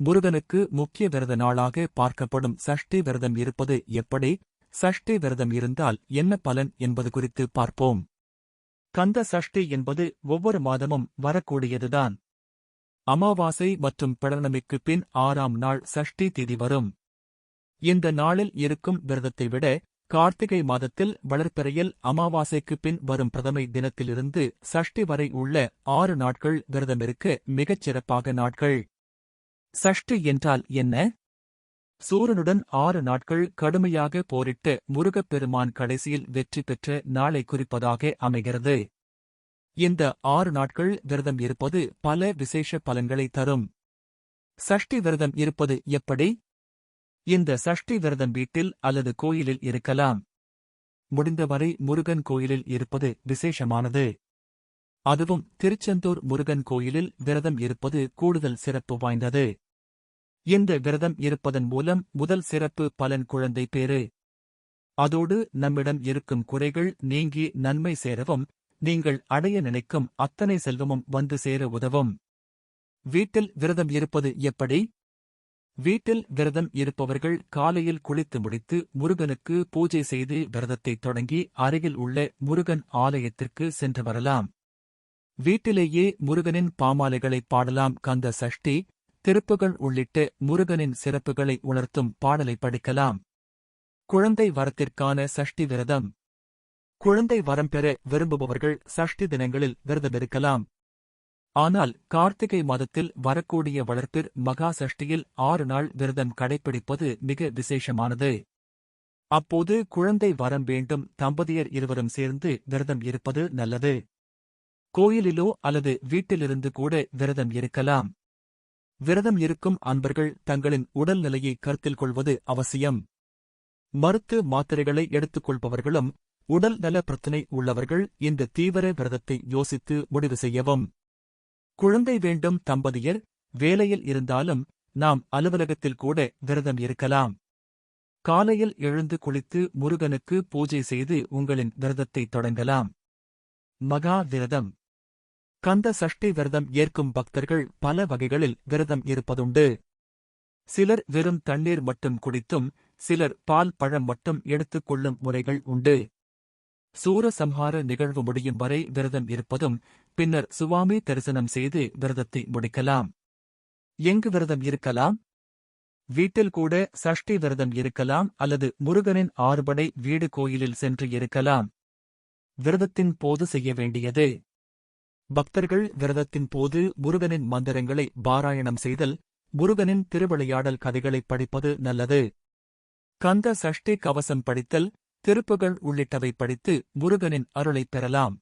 முருகனுக்கு முக்கிய விரத நாளாக பார்க்கப்படும் சஷ்டி விரதம் இருப்பது எப்படி? சஷ்டி விரதம் இருந்தால் என்ன பலன் என்பது குறித்து பார்ப்போம். கந்த சஷ்டி என்பது ஒவ்வொரு மாதமும் வரக்கூடியதுதான். அமாவாசை மற்றும் பௌர்ணமிக்கு பின் ஆறாம் நாள் சஷ்டி திதி வரும். இந்த நாளில் இருக்கும் விரதத்தை விட கார்த்திகை மாதத்தில் வளர்ப்பிறையில் அமாவாசைக்கு பின் வரும் பிரதமை தினத்திலிருந்து சஷ்டி வரை உள்ள ஆறு நாட்கள் விரதமிருக்க மிகச் சிறப்பாக நாட்கள். சஷ்டி என்றால் என்ன? சூரனுடன் ஆறு நாட்கள் கடுமையாக போரிட்டு முருகப்பெருமான் கடைசியில் வெற்றி பெற்ற நாளை குறிப்பதாக அமைகிறது. இந்த ஆறு நாட்கள் விரதம் இருப்பது பல விசேஷ பலன்களை தரும். சஷ்டி விரதம் இருப்பது எப்படி? இந்த சஷ்டி விரதம் வீட்டில் அல்லது கோயிலில் இருக்கலாம். முடிந்தவரை முருகன் கோயிலில் இருப்பது விசேஷமானது. அதுவும் திருச்செந்தூர் முருகன் கோயிலில் விரதம் இருப்பது கூடுதல் சிறப்பு வாய்ந்தது. இந்த விரதம் இருப்பதன் மூலம் முதல் சிறப்பு பலன் குழந்தை பேறு. அதோடு நம்மிடம் இருக்கும் குறைகள் நீங்கி நன்மை சேரவும் நீங்கள் அடைய நினைக்கும் அத்தனை செல்வமும் வந்து சேர உதவும். வீட்டில் விரதம் இருப்பது எப்படி? வீட்டில் விரதம் இருப்பவர்கள் காலையில் குளித்து முடித்து முருகனுக்கு பூஜை செய்து விரதத்தை தொடங்கி அருகில் உள்ள முருகன் ஆலயத்திற்கு சென்று வரலாம். வீட்டிலேயே முருகனின் பாமாலைகளை பாடலாம். கந்த சஷ்டி திருப்புகள் உள்ளிட்ட முருகனின் சிறப்புகளை உணர்த்தும் பாடலை படிக்கலாம். குழந்தை வரத்திற்கான சஷ்டி விரதம். குழந்தை வரம் பெற விரும்புபவர்கள் சஷ்டி தினங்களில் விரதமிருக்கலாம் ஆனால் கார்த்திகை மாதத்தில் வரக்கூடிய வளர்ப்பிற் மகா சஷ்டியில் ஆறு நாள் விரதம் கடைப்பிடிப்பது மிக விசேஷமானது. அப்போது குழந்தை வரம் வேண்டும் தம்பதியர் இருவரும் சேர்ந்து விரதம் இருப்பது நல்லது. கோயிலிலோ அல்லது வீட்டிலிருந்து கூட விரதம் இருக்கலாம். விரதம் இருக்கும் அன்பர்கள் தங்களின் உடல்நிலையை கருத்தில் கொள்வது அவசியம். மருத்து மாத்திரைகளை எடுத்துக்கொள்பவர்களும் உடல் நல பிரச்சினை உள்ளவர்கள் இந்த தீவிர விரதத்தை யோசித்து முடிவு செய்யவும். குழந்தை வேண்டும் தம்பதியர் வேலையில் இருந்தாலும் நாம் அலுவலகத்தில் கூட விரதம் இருக்கலாம். காலையில் எழுந்து குளித்து முருகனுக்கு பூஜை செய்து உங்களின் விரதத்தை தொடங்கலாம். மகா விரதம். கந்த சஷ்டி விரதம் ஏற்கும் பக்தர்கள் பல வகைகளில் விரதம் இருப்பதுண்டு. சிலர் வெறும் தண்ணீர் மட்டும் குடித்தும் சிலர் பால் பழம் மட்டும் எடுத்துக் கொள்ளும் முறைகள் உண்டு. சூரசம்ஹார நிகழ்வு முடியும் வரை விரதம் இருப்பதும் பின்னர் சுவாமி தரிசனம் செய்து விரதத்தை முடிக்கலாம். எங்கு விரதம் இருக்கலாம்? வீட்டில் கூட சஷ்டி விரதம் இருக்கலாம் அல்லது முருகனின் ஆறுபடை வீடு கோயிலில் சென்று இருக்கலாம். விரதத்தின் போது செய்ய வேண்டியது. பக்தர்கள் விரதத்தின் போது முருகனின் மந்திரங்களை பாராயணம் செய்தல் முருகனின் திருவிளையாடல் கதைகளை படிப்பது நல்லது. கந்த சஷ்டி கவசம் படித்தல் திருப்புகள் உள்ளிட்டவை படித்து முருகனின் அருளைப் பெறலாம்.